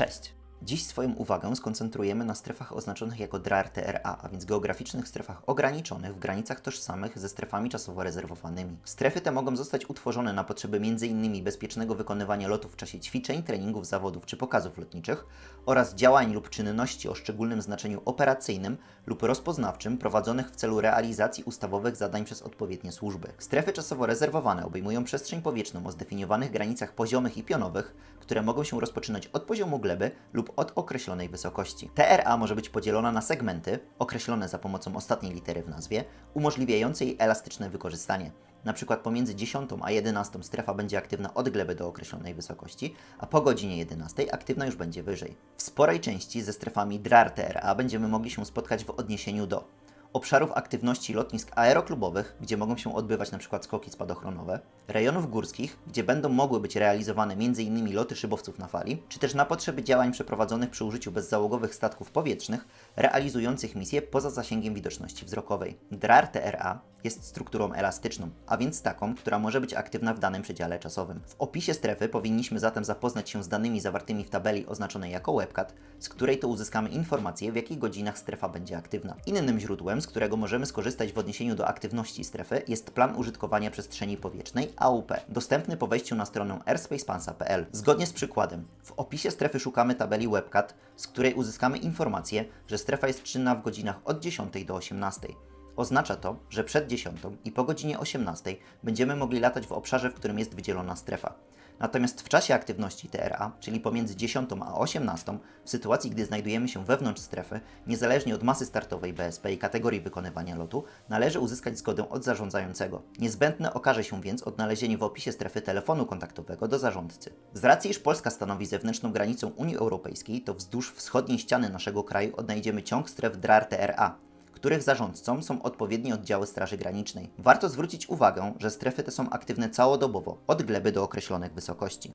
Cześć! Dziś swoją uwagę skoncentrujemy na strefach oznaczonych jako DRAR-TRA, a więc geograficznych strefach ograniczonych w granicach tożsamych ze strefami czasowo rezerwowanymi. Strefy te mogą zostać utworzone na potrzeby m.in. bezpiecznego wykonywania lotów w czasie ćwiczeń, treningów, zawodów czy pokazów lotniczych oraz działań lub czynności o szczególnym znaczeniu operacyjnym lub rozpoznawczym prowadzonych w celu realizacji ustawowych zadań przez odpowiednie służby. Strefy czasowo rezerwowane obejmują przestrzeń powietrzną o zdefiniowanych granicach poziomych i pionowych, które mogą się rozpoczynać od poziomu gleby lub od określonej wysokości. TRA może być podzielona na segmenty, określone za pomocą ostatniej litery w nazwie, umożliwiające jej elastyczne wykorzystanie. Na przykład pomiędzy 10 a 11 strefa będzie aktywna od gleby do określonej wysokości, a po godzinie 11 aktywna już będzie wyżej. W sporej części ze strefami DRAR-TRA będziemy mogli się spotkać w odniesieniu do obszarów aktywności lotnisk aeroklubowych, gdzie mogą się odbywać np. skoki spadochronowe, rejonów górskich, gdzie będą mogły być realizowane m.in. loty szybowców na fali, czy też na potrzeby działań przeprowadzonych przy użyciu bezzałogowych statków powietrznych realizujących misje poza zasięgiem widoczności wzrokowej. DRAR-TRA jest strukturą elastyczną, a więc taką, która może być aktywna w danym przedziale czasowym. W opisie strefy powinniśmy zatem zapoznać się z danymi zawartymi w tabeli oznaczonej jako webcat, z której to uzyskamy informację, w jakich godzinach strefa będzie aktywna. Innym źródłem, z którego możemy skorzystać w odniesieniu do aktywności strefy, jest plan użytkowania przestrzeni powietrznej AUP, dostępny po wejściu na stronę airspacepansa.pl. Zgodnie z przykładem, w opisie strefy szukamy tabeli webcat, z której uzyskamy informację, że strefa jest czynna w godzinach od 10 do 18. Oznacza to, że przed 10 i po godzinie 18 będziemy mogli latać w obszarze, w którym jest wydzielona strefa. Natomiast w czasie aktywności TRA, czyli pomiędzy 10 a 18, w sytuacji gdy znajdujemy się wewnątrz strefy, niezależnie od masy startowej BSP i kategorii wykonywania lotu, należy uzyskać zgodę od zarządzającego. Niezbędne okaże się więc odnalezienie w opisie strefy telefonu kontaktowego do zarządcy. Z racji, iż Polska stanowi zewnętrzną granicą Unii Europejskiej, to wzdłuż wschodniej ściany naszego kraju odnajdziemy ciąg stref DRAR-TRA, których zarządcą są odpowiednie oddziały Straży Granicznej. Warto zwrócić uwagę, że strefy te są aktywne całodobowo, od gleby do określonych wysokości.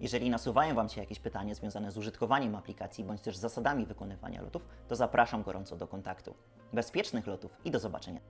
Jeżeli nasuwają Wam się jakieś pytania związane z użytkowaniem aplikacji bądź też zasadami wykonywania lotów, to zapraszam gorąco do kontaktu. Bezpiecznych lotów i do zobaczenia.